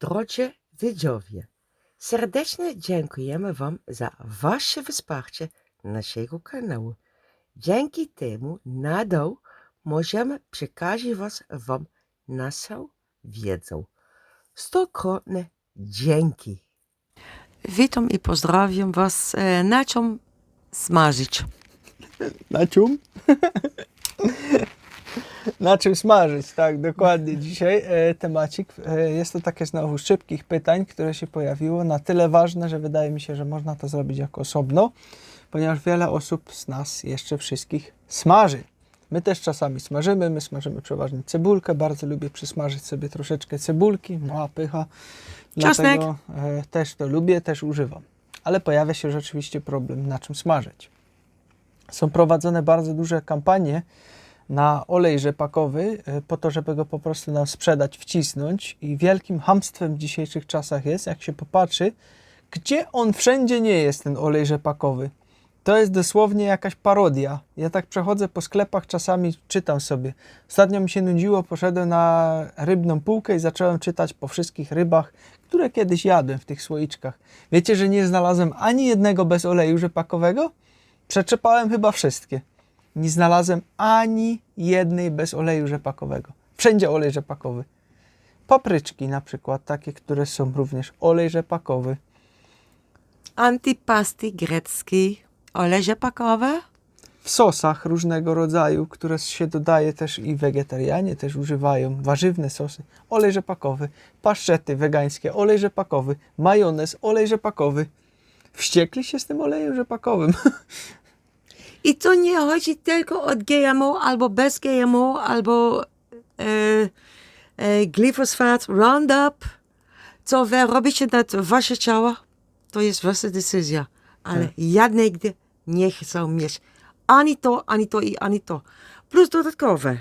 Drodzy widzowie, serdecznie dziękujemy Wam za Wasze wsparcie naszego kanału. Dzięki temu nadal możemy przekazać Wam naszą wiedzę. Stokrotne dzięki. Witam i pozdrawiam Was e, na czym smażyć. Na czym? Na czym smażyć, tak, dokładnie. Dzisiaj e, temacik. E, jest to takie znowu szybkich pytań, które się pojawiło. Na tyle ważne, że wydaje mi się, że można to zrobić jako osobno, ponieważ wiele osób z nas jeszcze wszystkich smaży. My też czasami smażymy, my smażymy przeważnie cebulkę. Bardzo lubię przysmażyć sobie troszeczkę cebulki, mała pycha. Czosnek. Dlatego e, też to lubię, też używam. Ale pojawia się rzeczywiście problem, na czym smażyć. Są prowadzone bardzo duże kampanie na olej rzepakowy, e, po to, żeby go po prostu nam sprzedać, wcisnąć. I wielkim hamstwem w dzisiejszych czasach jest, jak się popatrzy, gdzie on wszędzie nie jest, ten olej rzepakowy. To jest dosłownie jakaś parodia. Ja tak przechodzę po sklepach, czasami czytam sobie. Ostatnio mi się nudziło, poszedłem na rybną półkę i zacząłem czytać po wszystkich rybach, które kiedyś jadłem w tych słoiczkach. Wiecie, że nie znalazłem ani jednego bez oleju rzepakowego? Przeczepałem chyba wszystkie. Nie znalazłem ani jednej bez oleju rzepakowego. Wszędzie olej rzepakowy. Papryczki na przykład, takie, które są również olej rzepakowy. Antipasty grecki, olej rzepakowy. W sosach różnego rodzaju, które się dodaje też i wegetarianie też używają, warzywne sosy, olej rzepakowy, paszczety wegańskie, olej rzepakowy, majonez, olej rzepakowy. Wściekli się z tym olejem rzepakowym. I to nie chodzi tylko o GMO albo bez GMO, albo e, e, glifosfat, Roundup. Co wy robicie na to wasze ciała, to jest wasza decyzja. Ale Tak. ja nigdy nie chcę mieć ani to, ani to i ani to. Plus dodatkowe,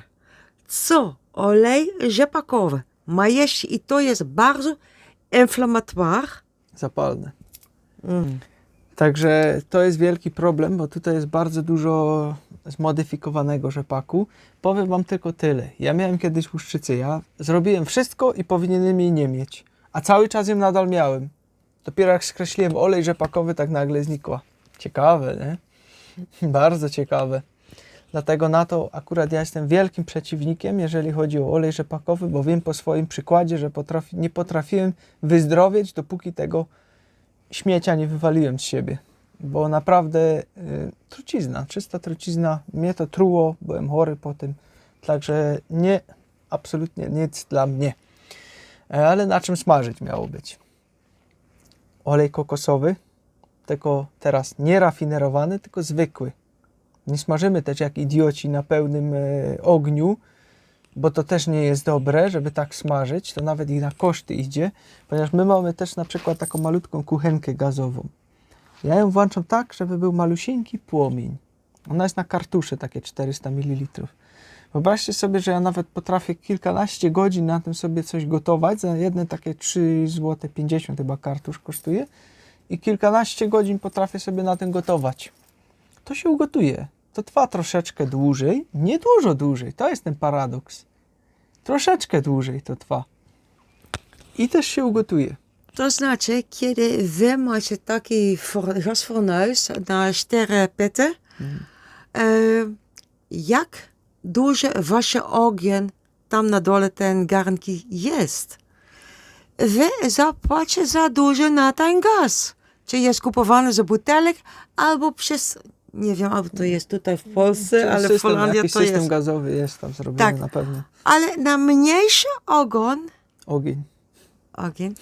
co olej rzepakowy ma jeszcze i to jest bardzo inflamatoire. Zapalne. Mm. Także to jest wielki problem, bo tutaj jest bardzo dużo zmodyfikowanego rzepaku. Powiem Wam tylko tyle. Ja miałem kiedyś łuszczycę. Ja zrobiłem wszystko i powinienem jej nie mieć. A cały czas ją nadal miałem. Dopiero jak skreśliłem olej rzepakowy, tak nagle znikła. Ciekawe, nie? Bardzo ciekawe. Dlatego na to akurat ja jestem wielkim przeciwnikiem, jeżeli chodzi o olej rzepakowy, bo wiem po swoim przykładzie, że potrafi, nie potrafiłem wyzdrowieć, dopóki tego śmiecia nie wywaliłem z siebie. Bo naprawdę y, trucizna, czysta trucizna, mnie to truło, byłem chory po tym. Także nie, absolutnie nic dla mnie. E, Ale na czym smażyć miało być? Olej kokosowy, tylko teraz nie rafinerowany, tylko zwykły. Nie smażymy też jak idioci na pełnym e, ogniu, bo to też nie jest dobre, żeby tak smażyć, to nawet i na koszty idzie, ponieważ my mamy też na przykład taką malutką kuchenkę gazową. Ja ją włączam tak, żeby był malusieńki płomień. Ona jest na kartusze, takie 400 ml. Wyobraźcie sobie, że ja nawet potrafię kilkanaście godzin na tym sobie coś gotować. Za jedne takie 3 zł 50 chyba kartusz kosztuje. I kilkanaście godzin potrafię sobie na tym gotować. To się ugotuje. To trwa troszeczkę dłużej, nie dużo dłużej. To jest ten paradoks. Troszeczkę dłużej to trwa. I też się ugotuje. To znaczy, kiedy wy macie taki for- gasfornuis na cztery pyty, e, jak duży wasze ogień tam na dole ten garnki jest? Wy zapłacicie za dużo na ten gaz. Czy jest kupowany z butelek, albo przez, nie wiem, albo to jest tutaj w Polsce, ale w system, Holandii jakiś to system jest. gazowy jest tam zrobiony Tak. na pewno. Ale na mniejszy ogon Ogień. Ogień.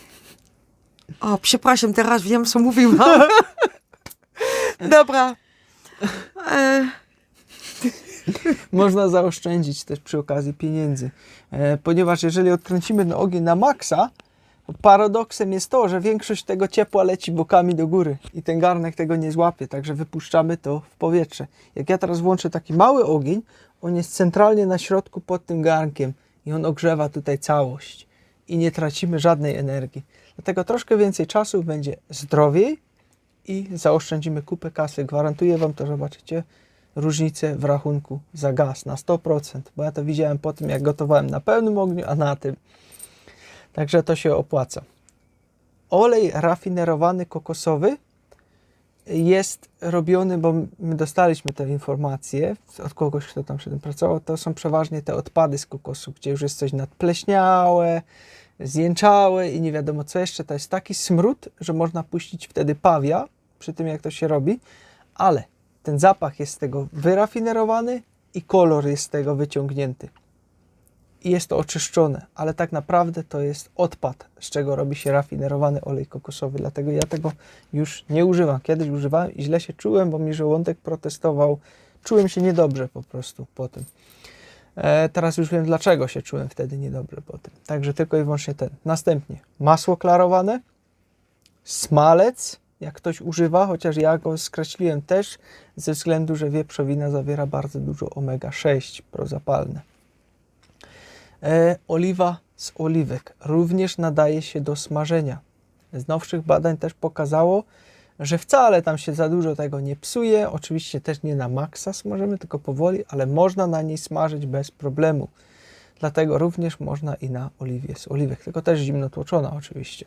O, przepraszam, teraz wiem, co mówiłam. Dobra. E, Można zaoszczędzić też przy okazji pieniędzy. E, ponieważ jeżeli odkręcimy ten ogień na maksa, paradoksem jest to, że większość tego ciepła leci bokami do góry i ten garnek tego nie złapie, także wypuszczamy to w powietrze. Jak ja teraz włączę taki mały ogień, on jest centralnie na środku pod tym garnkiem i on ogrzewa tutaj całość i nie tracimy żadnej energii. Dlatego troszkę więcej czasu będzie zdrowiej i zaoszczędzimy kupę kasy. Gwarantuję Wam to, zobaczycie różnicę w rachunku za gaz na 100%, bo ja to widziałem po tym, jak gotowałem na pełnym ogniu, a na tym. Także to się opłaca. Olej rafinerowany kokosowy jest robiony, bo my dostaliśmy te informacje od kogoś, kto tam przy tym pracował. To są przeważnie te odpady z kokosu, gdzie już jest coś nadpleśniałe, zjęczałe i nie wiadomo co jeszcze. To jest taki smród, że można puścić wtedy pawia przy tym, jak to się robi, ale ten zapach jest z tego wyrafinerowany i kolor jest z tego wyciągnięty. I jest to oczyszczone, ale tak naprawdę to jest odpad, z czego robi się rafinerowany olej kokosowy. Dlatego ja tego już nie używam. Kiedyś używałem i źle się czułem, bo mi żołądek protestował. Czułem się niedobrze po prostu po tym. E, teraz już wiem, dlaczego się czułem wtedy niedobrze po tym. Także tylko i wyłącznie ten. Następnie masło klarowane, smalec, jak ktoś używa, chociaż ja go skreśliłem też ze względu, że wieprzowina zawiera bardzo dużo omega-6 prozapalne. E, oliwa z oliwek również nadaje się do smażenia. Z nowszych badań też pokazało, że wcale tam się za dużo tego nie psuje. Oczywiście też nie na maksa smażymy, tylko powoli, ale można na niej smażyć bez problemu. Dlatego również można i na oliwie z oliwek, tylko też zimno tłoczona oczywiście.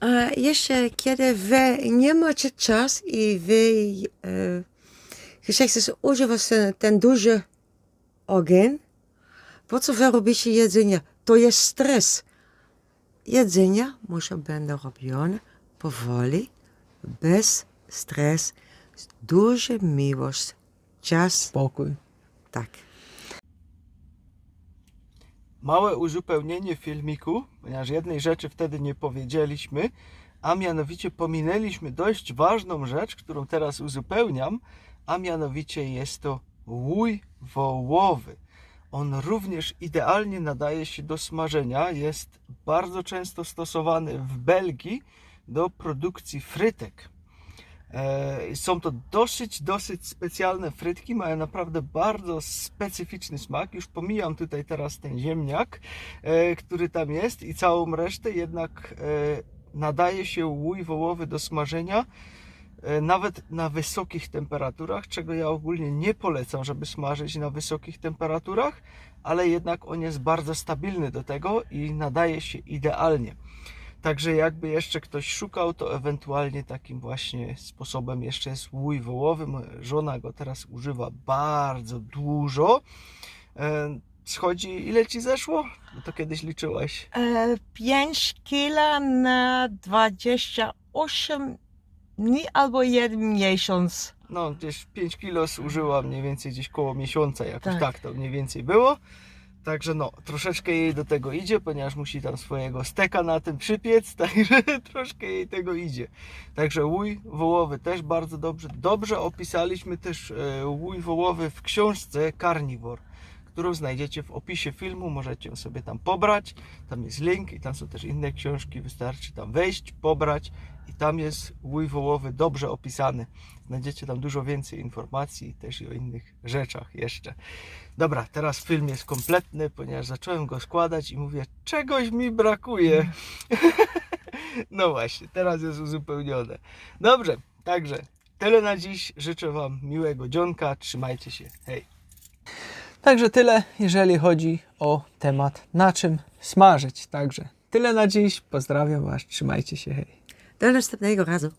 A jeszcze kiedy wy nie macie czas i wy e, chcecie używać ten, ten duży ogień, po co wy robicie jedzenie? To jest stres. Jedzenie musi być robione powoli, bez stres, z dużą miłość, czas, Spokój. tak. Małe uzupełnienie filmiku, ponieważ jednej rzeczy wtedy nie powiedzieliśmy, a mianowicie pominęliśmy dość ważną rzecz, którą teraz uzupełniam, a mianowicie jest to łój wołowy. On również idealnie nadaje się do smażenia. Jest bardzo często stosowany w Belgii do produkcji frytek. E, Są to dosyć, dosyć specjalne frytki, mają naprawdę bardzo specyficzny smak. Już pomijam tutaj teraz ten ziemniak, e, który tam jest i całą resztę, jednak e, nadaje się łój wołowy do smażenia nawet na wysokich temperaturach, czego ja ogólnie nie polecam, żeby smażyć na wysokich temperaturach, ale jednak on jest bardzo stabilny do tego i nadaje się idealnie. Także jakby jeszcze ktoś szukał, to ewentualnie takim właśnie sposobem jeszcze jest łój wołowy. Żona go teraz używa bardzo dużo. E, Schodzi, ile ci zeszło? To kiedyś liczyłaś. E, 5 kilo na 28 dni albo jeden miesiąc. No, gdzieś 5 kilo zużyła mniej więcej gdzieś koło miesiąca, jakoś tak. Tak. to mniej więcej było. Także no, troszeczkę jej do tego idzie, ponieważ musi tam swojego steka na tym przypiec, także troszkę jej tego idzie. Także łój wołowy też bardzo dobrze. Dobrze opisaliśmy też e, łój wołowy w książce Carnivore, którą znajdziecie w opisie filmu, możecie ją sobie tam pobrać. Tam jest link i tam są też inne książki, wystarczy tam wejść, pobrać i tam jest łój wołowy dobrze opisany. Znajdziecie tam dużo więcej informacji też i o innych rzeczach jeszcze. Dobra, teraz film jest kompletny, ponieważ zacząłem go składać i mówię, czegoś mi brakuje. no właśnie, teraz jest uzupełnione. Dobrze, także tyle na dziś. Życzę Wam miłego dzionka. Trzymajcie się. Hej. Także tyle, jeżeli chodzi o temat, na czym smażyć. Także tyle na dziś. Pozdrawiam Was. Trzymajcie się. Hej. До настъпна и го разов!